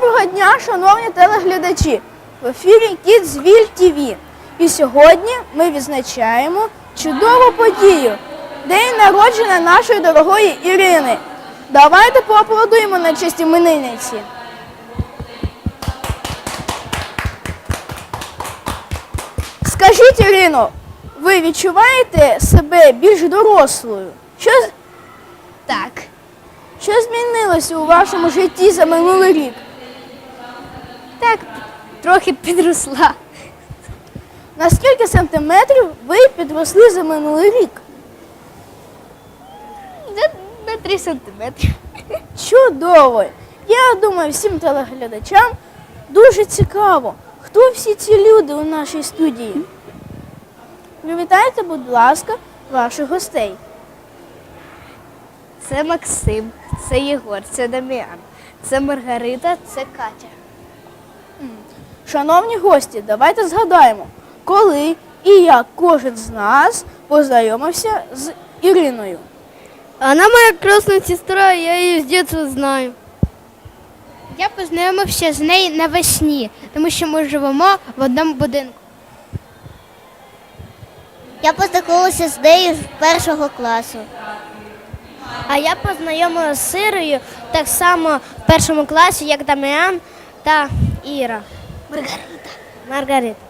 Доброго дня, шановні телеглядачі! В ефірі Kidsville TV. І сьогодні ми відзначаємо чудову подію День народження нашої дорогої Ірини. Давайте поаплодуємо на честь іменинниці. Скажіть, Ірино, ви відчуваєте себе більш дорослою? Що, Так. що змінилося у вашому житті за минулий рік? Так, трохи підросла. На скільки сантиметрів ви підросли за минулий рік? На, на 3 сантиметри. Чудово! Я думаю, всім телеглядачам дуже цікаво, хто всі ці люди у нашій студії. Привітайте, будь ласка, ваших гостей. Це Максим, це Єгор, це Даміан, це Маргарита, це Катя. Шановні гості, давайте згадаємо, коли і як кожен з нас познайомився з Іриною. Вона моя красна сестра, я її з дитинства знаю. Я познайомився з нею навесні, тому що ми живемо в одному будинку. Я познайомилася з нею з першого класу. А я познайомилася з Сирою так само в першому класі, як Даміан та Іра. Маргарита. Маргарита.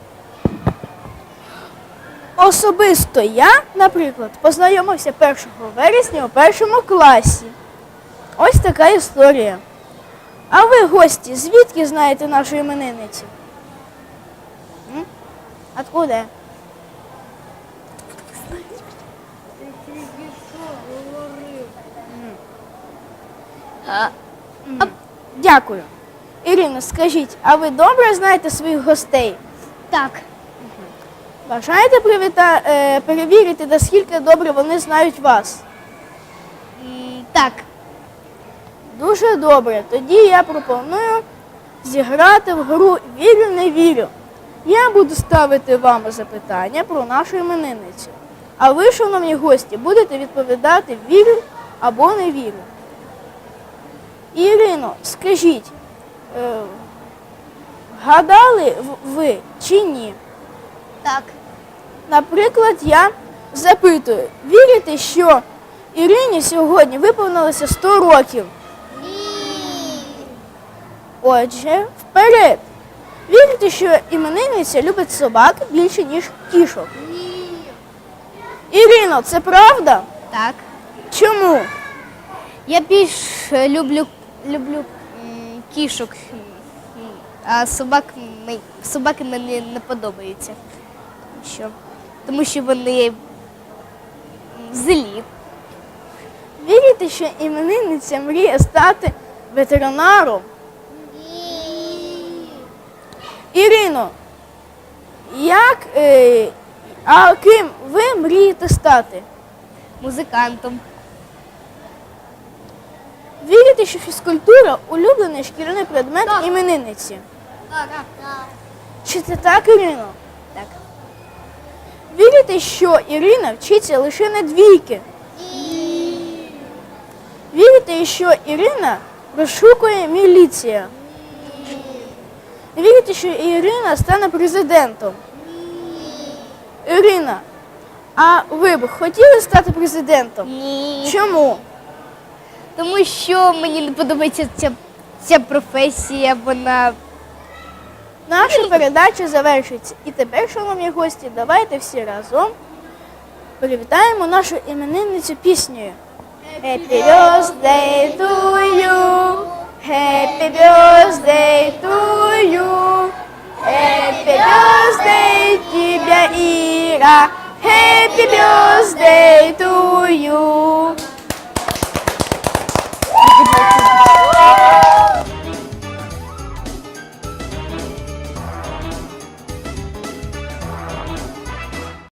Особисто я, наприклад, познайомився 1 вересня у першому класі. Ось така історія. А ви, гості, звідки знаєте нашу іменинницю? М? Откуда? М. Дякую. Ірина, скажіть, а ви добре знаєте своїх гостей? Так. Бажаєте привіта... е, перевірити, наскільки добре вони знають вас? Так. Дуже добре. Тоді я пропоную зіграти в гру Вірю, не вірю. Я буду ставити вам запитання про нашу іменинницю. А ви, шановні гості, будете відповідати вірю або не вірю. Ірино, скажіть, гадали ви чи ні? Так. Наприклад, я запитую, вірите, що Ірині сьогодні виповнилося 100 років? Ні. Отже, вперед. Вірите, що іменинниця любить собак більше, ніж кішок? Ні. Ірино, це правда? Так. Чому? Я більш е, люблю, люблю кішок, а собак, собаки мені не подобаються. Що? Тому що вони злі. Вірите, що іменинниця мріє стати ветеринаром? Ні. Ірино, як, е, а ким ви мрієте стати? Музикантом. Вірите, що фізкультура улюблений шкільний предмет іменинниці? Так. Так. Чи це так, Ірино? Так. Вірите, що Ірина вчиться лише на двійки? Ні. Вірите, що Ірина розшукує міліція? Вірите, що Ірина стане президентом? Ірина, а ви б хотіли стати президентом? Ні. Чому? Тому що мені не подобається ця, ця професія, вона Наша передача завершується. І тепер, шановні гості, давайте всі разом привітаємо нашу іменинницю піснею. Happy birthday to you, happy birthday to you, happy birthday, тебя Іра, happy birthday to you. Thank you.